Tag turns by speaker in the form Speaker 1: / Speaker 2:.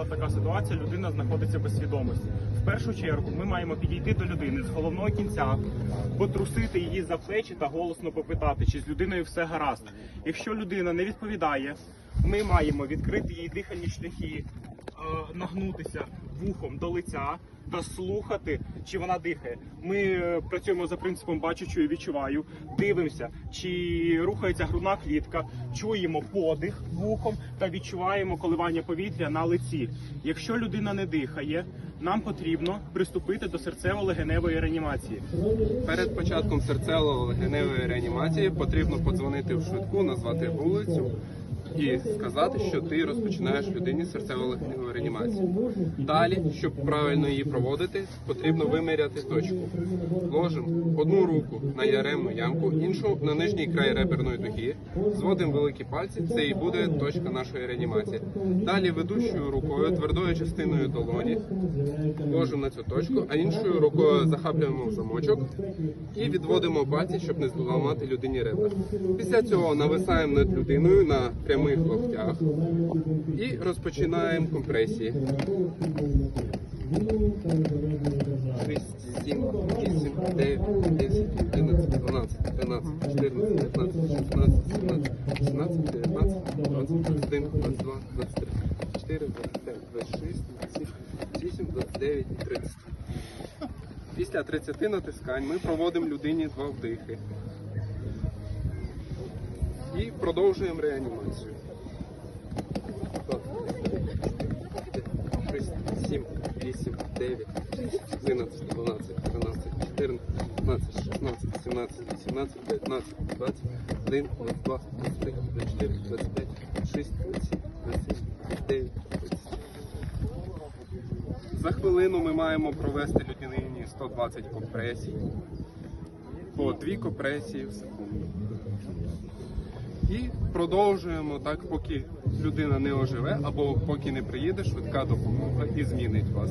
Speaker 1: виникла така ситуація, людина знаходиться без свідомості. В першу чергу ми маємо підійти до людини з головного кінця, потрусити її за плечі та голосно попитати, чи з людиною все гаразд. Якщо людина не відповідає, ми маємо відкрити її дихальні шляхи, Е, нагнутися вухом до лиця та слухати, чи вона дихає. Ми е, працюємо за принципом бачу, чую, відчуваю, дивимося, чи рухається грудна клітка, чуємо подих вухом та відчуваємо коливання повітря на лиці. Якщо людина не дихає, нам потрібно приступити до серцево-легеневої реанімації.
Speaker 2: Перед початком серцево-легеневої реанімації потрібно подзвонити в швидку, назвати вулицю і сказати, що ти розпочинаєш людині серцево-легневу реанімацію. Далі, щоб правильно її проводити, потрібно виміряти точку. Ложимо одну руку на яремну ямку, іншу на нижній край реберної дуги, зводимо великі пальці, це і буде точка нашої реанімації. Далі ведучою рукою, твердою частиною долоні, ложимо на цю точку, а іншою рукою захаплюємо в замочок і відводимо пальці, щоб не зламати людині ребра. Після цього нависаємо над людиною на пряму прямих локтях і розпочинаємо компресії. 6, 7, 8, 9, 10, 11, 12, 13, 14, 15, 16, 17, 18, 19, 20, 21, 22, 23, 24, 25, 26, 27, 8, 29 30. Після 30 натискань ми проводимо людині два вдихи і продовжуємо реанімацію. Так. 6, 7, 8, 9, 11, 12, 13, 14, 15, 16, 17, 18, 19, 20, 21, 22, 23, 24, 25, 6, 27, 28, 29, 30. За хвилину ми маємо провести людині 120 компресій, по 2 компресії в секунду. І продовжуємо так, поки людина не оживе або поки не приїде швидка допомога і змінить вас.